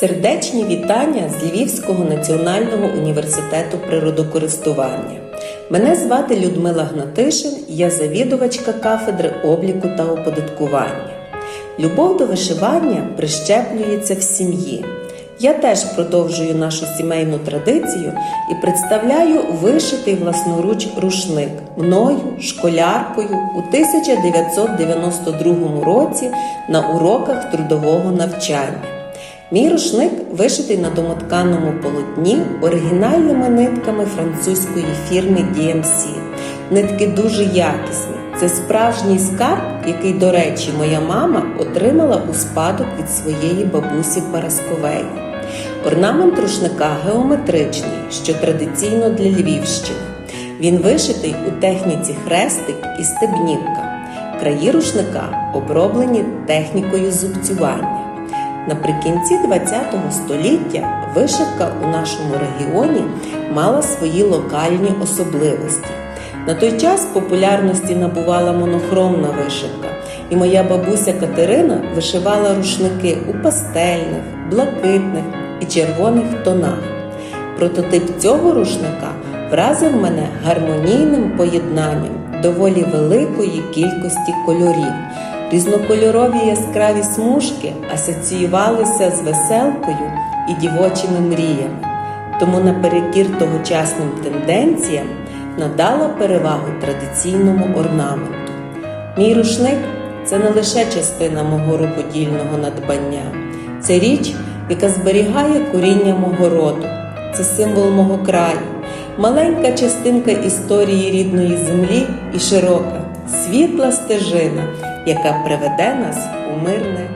Сердечні вітання з Львівського національного університету природокористування. Мене звати Людмила Гнатишин, я завідувачка кафедри обліку та оподаткування. Любов до вишивання прищеплюється в сім'ї. Я теж продовжую нашу сімейну традицію і представляю вишитий власноруч рушник мною, школяркою у 1992 році на уроках трудового навчання. Мій рушник вишитий на домотканому полотні оригінальними нитками французької фірми DMC. Нитки дуже якісні. Це справжній скарб, який, до речі, моя мама отримала у спадок від своєї бабусі Парасковеї. Орнамент рушника геометричний, що традиційно для Львівщини. Він вишитий у техніці хрестик і стебнівка. Краї рушника оброблені технікою зубцювання. Наприкінці ХХ століття вишивка у нашому регіоні мала свої локальні особливості. На той час популярності набувала монохромна вишивка, і моя бабуся Катерина вишивала рушники у пастельних, блакитних і червоних тонах. Прототип цього рушника вразив мене гармонійним поєднанням доволі великої кількості кольорів. Різнокольорові яскраві смужки асоціювалися з веселкою і дівочими мріями, тому наперекір тогочасним тенденціям надала перевагу традиційному орнаменту. Мій рушник це не лише частина мого рукодільного надбання, це річ, яка зберігає коріння мого роду, це символ мого краю, маленька частинка історії рідної землі і широка, світла стежина, яка приведе нас у мирне